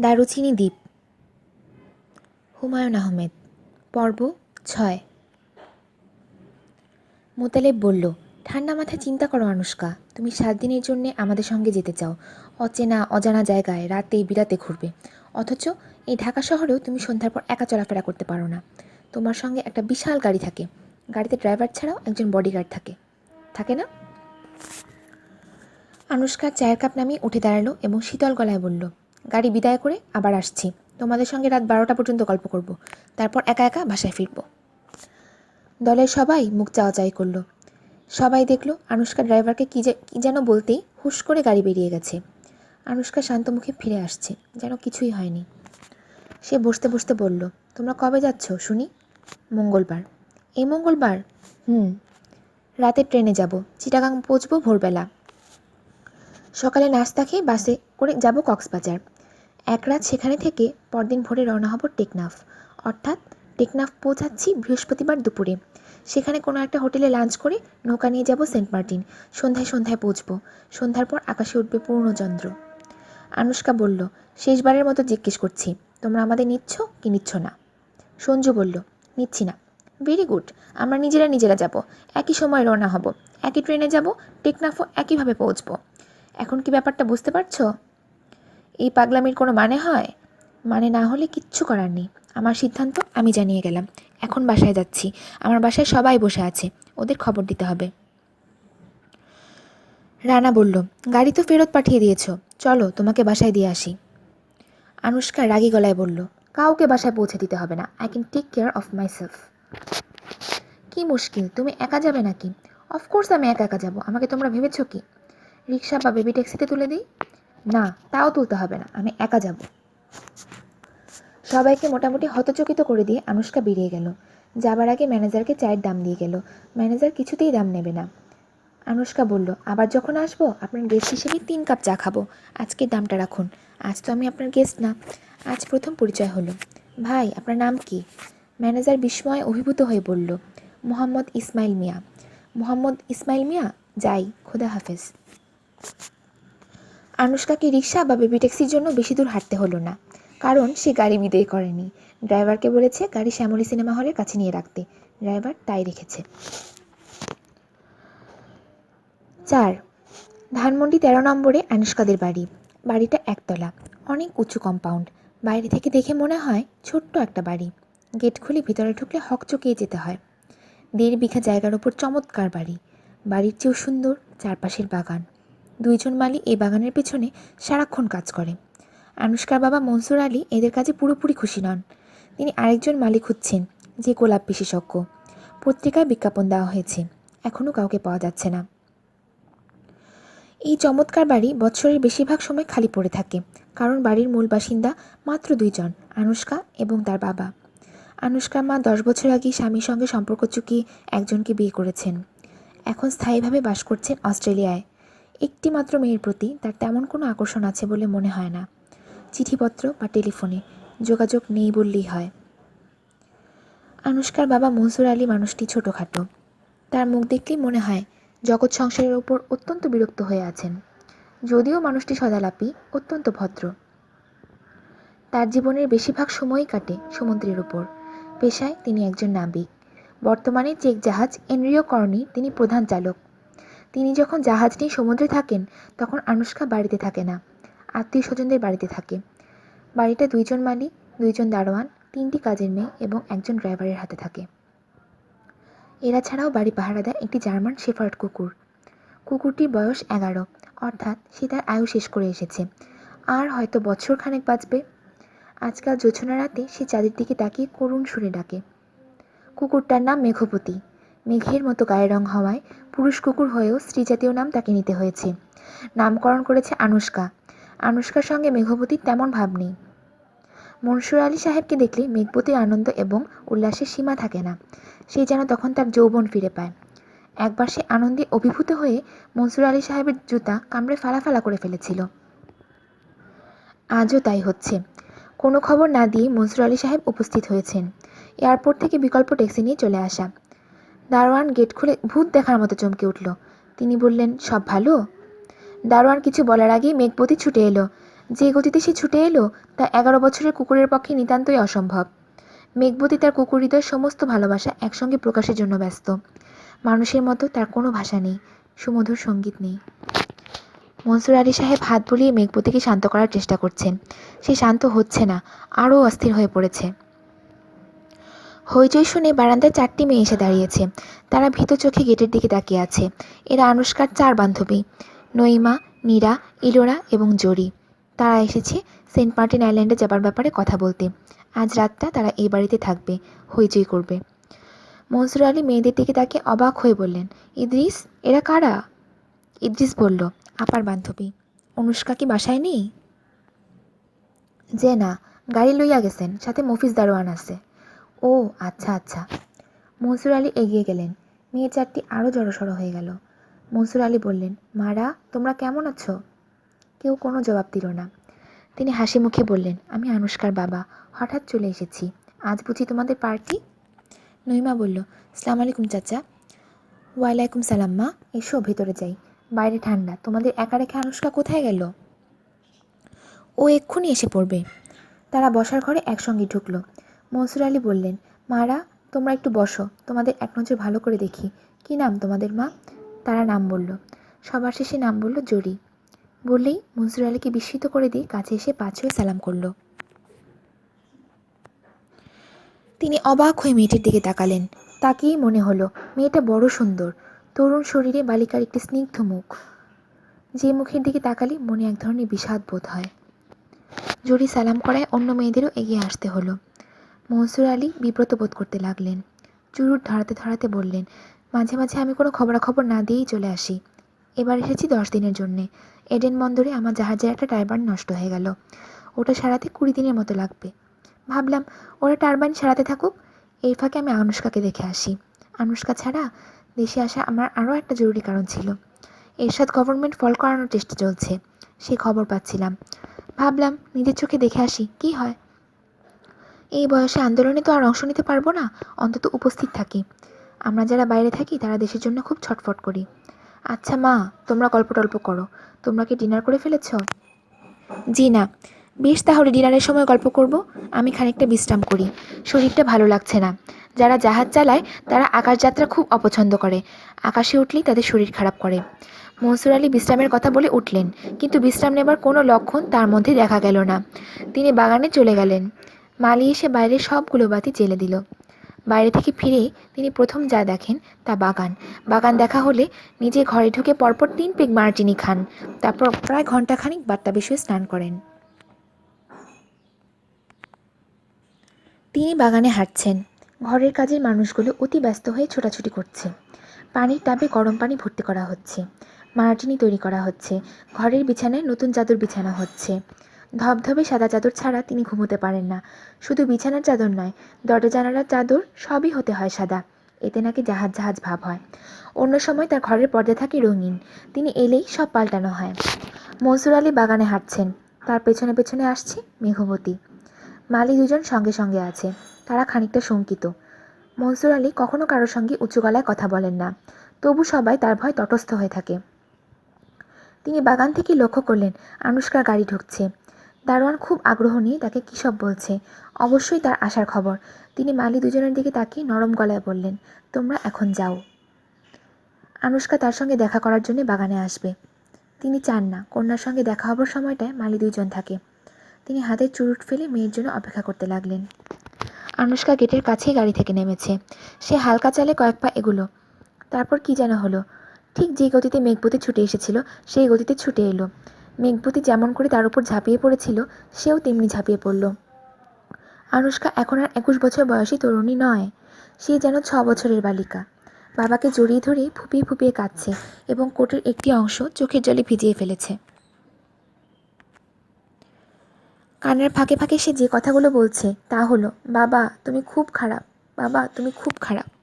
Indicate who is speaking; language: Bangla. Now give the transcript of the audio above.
Speaker 1: দারুচিনি দ্বীপ। হুমায়ুন আহমেদ, পর্ব ছয়। মোতালেব বলল, ঠান্ডা মাথায় চিন্তা করো আনুষ্কা, তুমি সাত দিনের জন্য আমাদের সঙ্গে যেতে চাও। অচেনা, অজানা জায়গায় রাতে বিরাতে ঘুরবে। অথচ এই ঢাকা শহরেও তুমি সন্ধ্যার পর একা চলাফেরা করতে পারো না। তোমার সঙ্গে একটা বিশাল গাড়ি থাকে। গাড়িতে ড্রাইভার ছাড়াও একজন বডিগার্ড থাকে। থাকে না? আনুষ্কার চায়ের কাপ নামিয়ে উঠে দাঁড়াল এবং শীতল গলায় বলল গাড়ি বিদায় করে আবার আসছি। তোমাদের সঙ্গে রাত বারোটা পর্যন্ত গল্প করব। তারপর একা একা বাসায় ফিরব। দলের সবাই মুখ চাওয়াচাই করল। সবাই দেখল আনুষ্কা ড্রাইভারকে কী যে কী যেন বলতেই হুশ করে গাড়ি বেরিয়ে গেছে। আনুষ্কা শান্ত মুখে ফিরে আসছে, যেন কিছুই হয়নি। সে বসতে বসতে বলল, তোমরা কবে যাচ্ছ, শুনি? মঙ্গলবার। এই মঙ্গলবার? হুম। রাতে ট্রেনে যাব। চিটাগাং পৌঁছবো ভোরবেলা। সকালে নাস্তা খেয়ে বাসে করে যাব কক্সবাজার। এক রাত সেখানে থেকে পরদিন ভোরে রওনা হব টেকনাফ। অর্থাৎ টেকনাফ পৌঁছাচ্ছি বৃহস্পতিবার দুপুরে। সেখানে কোনো একটা হোটেলে লাঞ্চ করে নৌকা নিয়ে যাব সেন্ট মার্টিন। সন্ধ্যায় সন্ধ্যায় পৌঁছবো। সন্ধ্যার পর আকাশে উঠবে পূর্ণচন্দ্র। আনুষ্কা বলল, শেষবারের মতো জিজ্ঞেস করছি, তোমরা আমাদের নিচ্ছ কি নিচ্ছ না? সঞ্জু বলল, নিচ্ছি না। ভেরি গুড আমরা নিজেরা নিজেরা যাব। একই সময় রওনা হব। একই ট্রেনে যাব, টেকনাফও একইভাবে পৌঁছবো। এখন কি ব্যাপারটা বুঝতে পারছ? এই পাগলামির কোনো মানে হয়? মানে না হলে কিচ্ছু করার নেই। আমার সিদ্ধান্ত আমি জানিয়ে গেলাম। এখন বাসায় যাচ্ছি। আমার বাসায় সবাই বসে আছে। ওদের খবর দিতে হবে। রানা বলল, গাড়ি তো ফেরত পাঠিয়ে দিয়েছ। চলো, তোমাকে বাসায় দিয়ে আসি। আনুষ্কা রাগী গলায় বলল, কাউকে বাসায় পৌঁছে দিতে হবে না। I can take care of myself কী মুশকিল, তুমি একা যাবে নাকি? অফকোর্স আমি একা একা যাব। আমাকে তোমরা ভেবেছো কি? রিক্সা বা বেবি ট্যাক্সিতে তুলে দিই? না, তাও তুলতে হবে না, আমি একা যাব। সবাইকে মোটামুটি হতচকিত করে দিয়ে আনুষ্কা বেরিয়ে গেল। যাবার আগে ম্যানেজারকে চায়ের দাম দিয়ে গেল। ম্যানেজার কিছুতেই দাম নেবে না। আনুষ্কা বলল, আবার যখন আসব, আপনার গেস্ট হিসেবে তিন কাপ চা খাব। আজকের দামটা রাখুন। আজ তো আমি আপনার গেস্ট না। আজ প্রথম পরিচয় হলো। ভাই, আপনার নাম কি? ম্যানেজার বিস্ময়ে অভিভূত হয়ে বলল, মোহাম্মদ ইসমাইল মিয়া। মোহাম্মদ ইসমাইল মিয়া? যাই, খোদা হাফেজ। আনুষ্কাকে রিক্সা বা বেবি ট্যাক্সির জন্য বেশি দূর হাঁটতে হলো না। কারণ সে গাড়ি বিদেয় করেনি। ড্রাইভারকে বলেছে, গাড়ি শ্যামলী সিনেমা হলের কাছে নিয়ে রাখতে। ড্রাইভার তাই রেখেছে। চার, ধানমন্ডি তেরো নম্বরে আনুষ্কাদের বাড়ি। বাড়িটা একতলা। অনেক উঁচু কম্পাউন্ড বাইরে থেকে দেখে মনে হয় ছোট্ট একটা বাড়ি। গেট খুলে ভিতরে ঢুকলে হক চকিয়ে যেতে হয়। দেড় বিঘা জায়গার ওপর চমৎকার বাড়ি। বাড়ির চেয়েও সুন্দর চারপাশের বাগান। দুইজন মালি এই বাগানের পেছনে সারাক্ষণ কাজ করে। আনুষ্কার বাবা মনসুর আলী এদের কাজে পুরোপুরি খুশি নন। তিনি আরেকজন মালিক খুঁজছেন যে গোলাপ বিশেষজ্ঞ। পত্রিকায় বিজ্ঞাপন দেওয়া হয়েছে, এখনও কাউকে পাওয়া যাচ্ছে না। এই চমৎকার বাড়ি বছরের বেশিরভাগ সময় খালি পড়ে থাকে, কারণ বাড়ির মূল বাসিন্দা মাত্র দুইজন, আনুষ্কা এবং তার বাবা। আনুষ্কার মা দশ বছর আগে স্বামীর সঙ্গে সম্পর্ক চুকিয়ে একজনকে বিয়ে করেছেন। এখন স্থায়ীভাবে বাস করছেন অস্ট্রেলিয়ায়। একটি মাত্র মেয়ের প্রতি তার তেমন কোনো আকর্ষণ আছে বলে মনে হয় না। চিঠিপত্র বা টেলিফোনে যোগাযোগ নেই বললেই হয়। আনুষ্কার বাবা মনসুর আলী মানুষটি ছোটোখাটো। তার মুখ দেখলেই মনে হয় জগৎ সংসারের ওপর অত্যন্ত বিরক্ত হয়ে আছেন। যদিও মানুষটি সদালাপি, অত্যন্ত ভদ্র। তার জীবনের বেশিরভাগ সময়ই কাটে সমুদ্রের ওপর। পেশায় তিনি একজন নাবিক। বর্তমানে চেক জাহাজ এনরিও কর্নি তিনি প্রধান চালক। তিনি যখন জাহাজ নিয়ে সমুদ্রে থাকেন, তখন আনুষ্কা বাড়িতে থাকে না আত্মীয় স্বজনদের বাড়িতে থাকে। বাড়িটা দুইজন মালিক, দুইজন দারোয়ান, তিনটি কাজের মেয়ে এবং একজন ড্রাইভারের হাতে থাকে। এরা ছাড়াও বাড়ি পাহারা দেয় একটি জার্মান শেফার্ড কুকুর। কুকুরটির বয়স এগারো, অর্থাৎ সে তার আয়ু শেষ করে এসেছে। আর হয়তো বছর খানেক বাঁচবে। আজকাল জোছনা রাতে সে চাঁদের দিকে তাকিয়ে করুণ সুরে ডাকে। কুকুরটার নাম মেঘপতি। মেঘের মতো গায়ের রং হওয়ায় পুরুষ কুকুর হয়েও স্ত্রীজাতীয় নাম তাকে নিতে হয়েছে। নামকরণ করেছে আনুষ্কা। আনুষ্কার সঙ্গে মেঘবতীর তেমন ভাব নেই। মনসুর আলী সাহেবকে দেখলে মেঘবতীর আনন্দ এবং উল্লাসের সীমা থাকে না। সে যেন তখন তার যৌবন ফিরে পায়। একবার সে আনন্দে অভিভূত হয়ে মনসুর আলী সাহেবের জুতা কামড়ে ফালাফালা করে ফেলেছিল। আজও তাই হচ্ছে। কোনো খবর না দিয়ে মনসুর আলী সাহেব উপস্থিত হয়েছেন। এয়ারপোর্ট থেকে বিকল্প ট্যাক্সি নিয়ে চলে আসা। দারোয়ান গেট খুলে ভূত দেখার মতো চমকে উঠল। তিনি বললেন, সব ভালো? দারোয়ান কিছু বলার আগেই মেঘপতি ছুটে এলো। যে গতিতে সে ছুটে এলো, তা এগারো বছরের কুকুরের পক্ষে নিতান্তই অসম্ভব। মেঘবতী তার কুকুর হৃদয়ের সমস্ত ভালোবাসা একসঙ্গে প্রকাশের জন্য ব্যস্ত। মানুষের মতো তার কোনো ভাষা নেই, সুমধুর সংগীত নেই। মনসুর আলী সাহেব হাত বুলিয়ে মেঘবতীকে শান্ত করার চেষ্টা করছেন। সে শান্ত হচ্ছে না, আরও অস্থির হয়ে পড়েছে। হইচই শুনে বারান্দায় চারটি মেয়ে এসে দাঁড়িয়েছে। তারা ভীত চোখে গেটের দিকে তাকিয়ে আছে। এরা আনুষ্কার চার বান্ধবী, নইমা নীরা ইলোরা এবং জরি। তারা এসেছে সেন্ট মার্টিন আইল্যান্ডে যাবার ব্যাপারে কথা বলতে। আজ রাতটা তারা এই বাড়িতে থাকবে, হইচই করবে। মনসুর আলী মেয়েদের দিকে তাকে অবাক হয়ে বললেন, ইদ্রিস, এরা কারা? ইদ্রিস বলল, আপার বান্ধবী। অনুষ্কা কি বাসায় নেই? যে না, গাড়ি লইয়া গেছেন, সাথে মফিজ দারোয়ান আছে। ও আচ্ছা আচ্ছা। মনসুর আলী এগিয়ে গেলেন। মেয়ে চারটি আরও জড়সড় হয়ে গেল। মনসুর আলী বললেন, মারা, তোমরা কেমন আছো? কেউ কোনো জবাব দিল না। তিনি হাসি মুখে বললেন, আমি আনুষ্কার বাবা, হঠাৎ চলে এসেছি। আজ বুঝি তোমাদের পার্টি? নইমা বলল, সালাম আলাইকুম চাচা। ওয়ালাইকুম সালাম মা, এসো ভেতরে যাই। বাইরে ঠান্ডা, তোমাদের একা রেখে আনুষ্কা কোথায় গেল? ও এক্ষুনি এসে পড়বে। তারা বসার ঘরে একসঙ্গে ঢুকলো। মনসুর আলী বললেন, মারা, তোমরা একটু বসো, তোমাদের এক নজর ভালো করে দেখি। কি নাম তোমাদের মা? তারা নাম বলল। সবার শেষে নাম বলল, জরি। বললেই মনসুর আলীকে বিস্মিত করে দিয়ে কাছে এসে পাঁচ হয়ে সালাম করল। তিনি অবাক হয়ে মেয়েটির দিকে তাকালেন। তাকিয়েই মনে হলো, মেয়েটা বড় সুন্দর, তরুণ শরীরে বালিকার একটি স্নিগ্ধ মুখ। যে মুখের দিকে তাকালে মনে এক ধরনের বিষাদ বোধ হয়। জরি সালাম করায় অন্য মেয়েদেরও এগিয়ে আসতে হলো। মনসুর আলী বিব্রত বোধ করতে লাগলেন। চুরুট ধরাতে ধরাতে বললেন, মাঝে মাঝে আমি কোনো খবরাখবর না দিয়েই চলে আসি। এবার এসেছি দশ দিনের জন্যে। এডেন বন্দরে আমার জাহাজের একটা টারবাইন নষ্ট হয়ে গেল। ওটা সারাতে কুড়ি দিনের মতো লাগবে। ভাবলাম, ওরা টারবাইন সারাতে থাকুক। এই ফাঁকে আমি আনুষ্কাকে দেখে আসি। আনুষ্কা ছাড়া দেশে আসা আমার আরও একটা জরুরি কারণ ছিল। এরশাদ গভর্নমেন্ট ফল করানোর চেষ্টা চলছে। সে খবর পাচ্ছিলাম। ভাবলাম, নিজের চোখে দেখে আসি, কি হয়? এই বয়সে আন্দোলনে তো আর অংশ নিতে পারব না, অন্তত উপস্থিত থাকি। আমরা যারা বাইরে থাকি, তারা দেশের জন্য খুব ছটফট করি। আচ্ছা মা, তোমরা গল্প টল্প করো। তোমরা কি ডিনার করে ফেলেছ? জি না। বেশ তাহলে ডিনারের সময় গল্প করব। আমি খানিকটা বিশ্রাম করি। শরীরটা ভালো লাগছে না। যারা জাহাজ চালায়, তারা আকাশযাত্রা খুব অপছন্দ করে। আকাশে উঠলেই তাদের শরীর খারাপ করে। মনসুর আলী বিশ্রামের কথা বলে উঠলেন, কিন্তু বিশ্রাম নেবার কোনো লক্ষণ তার মধ্যে দেখা গেল না। তিনি বাগানে চলে গেলেন। মালি এসে বাইরের সবগুলো বাতি জ্বেলে দিল। বাইরে থেকে ফিরে তিনি প্রথম যা দেখেন তা বাগান। বাগান দেখা হলে নিজে ঘরে ঢুকে পরপর তিন পেগ মার্টিনি খান। তারপর প্রায় ঘন্টাখানিক বার্তা বিষয়ে স্নান করেন। তিনি বাগানে হাঁটছেন। ঘরের কাজের মানুষগুলো অতি ব্যস্ত হয়ে ছোটাছুটি করছে। পানির টাবে গরম পানি ভর্তি করা হচ্ছে। মার্টিনি তৈরি করা হচ্ছে। ঘরের বিছানায় নতুন চাদর বিছানা হচ্ছে। ধবধবে সাদা চাদর ছাড়া তিনি ঘুমোতে পারেন না। শুধু বিছানার চাদর নয়, দরজা, জানালার চাদর সবই হতে হয় সাদা। এতে নাকি জাহাজ জাহাজ ভাব হয়। অন্য সময় তার ঘরের পর্দা থাকে রঙিন। তিনি এলেই সব পাল্টানো হয়। মনসুর আলী বাগানে হাঁটছেন। তার পেছনে পেছনে আসছে মেঘবতী মালি দুজন সঙ্গে সঙ্গে আছে। তারা খানিকটা শঙ্কিত। মনসুর আলী কখনো কারোর সঙ্গে উঁচু গলায় কথা বলেন না। তবু সবাই তার ভয় তটস্থ হয়ে থাকে। তিনি বাগান থেকে লক্ষ্য করলেন, আনুষ্কার গাড়ি ঢুকছে। দারোয়ান খুব আগ্রহ নিয়ে তাকে কী সব বলছে? অবশ্যই তার আসার খবর। তিনি মালি দুজনের দিকে তাকিয়ে নরম গলায় বললেন, তোমরা এখন যাও। আনুষ্কা তার সঙ্গে দেখা করার জন্য বাগানে আসবে। তিনি চান না, কন্যার সঙ্গে দেখা হবার সময়টায় মালি দুইজন থাকে। তিনি হাতের চুরুট ফেলে মেয়ের জন্য অপেক্ষা করতে লাগলেন। আনুষ্কা গেটের কাছেই গাড়ি থেকে নেমেছে। সে হালকা চালে কয়েক পা এগুলো। তারপর কি যেন হলো। ঠিক যে গতিতে মেঘপতি ছুটে এসেছিল, সেই গতিতে ছুটে এলো। মেঘপতি যেমন করে তার উপর ঝাঁপিয়ে পড়েছিল, সেও তেমনি ঝাঁপিয়ে পড়ল। আনুষ্কা এখন আর একুশ বছর বয়সী তরুণী নয়, সে যেন ছ বছরের বালিকা। বাবাকে জড়িয়ে ধরে ফুপিয়ে ফুপিয়ে কাঁদছে এবং কোটের একটি অংশ চোখের জলে ভিজিয়ে ফেলেছে। কানের ফাঁকে ফাঁকে সে যে কথাগুলো বলছে, তা হলো, বাবা, তুমি খুব খারাপ। বাবা, তুমি খুব খারাপ।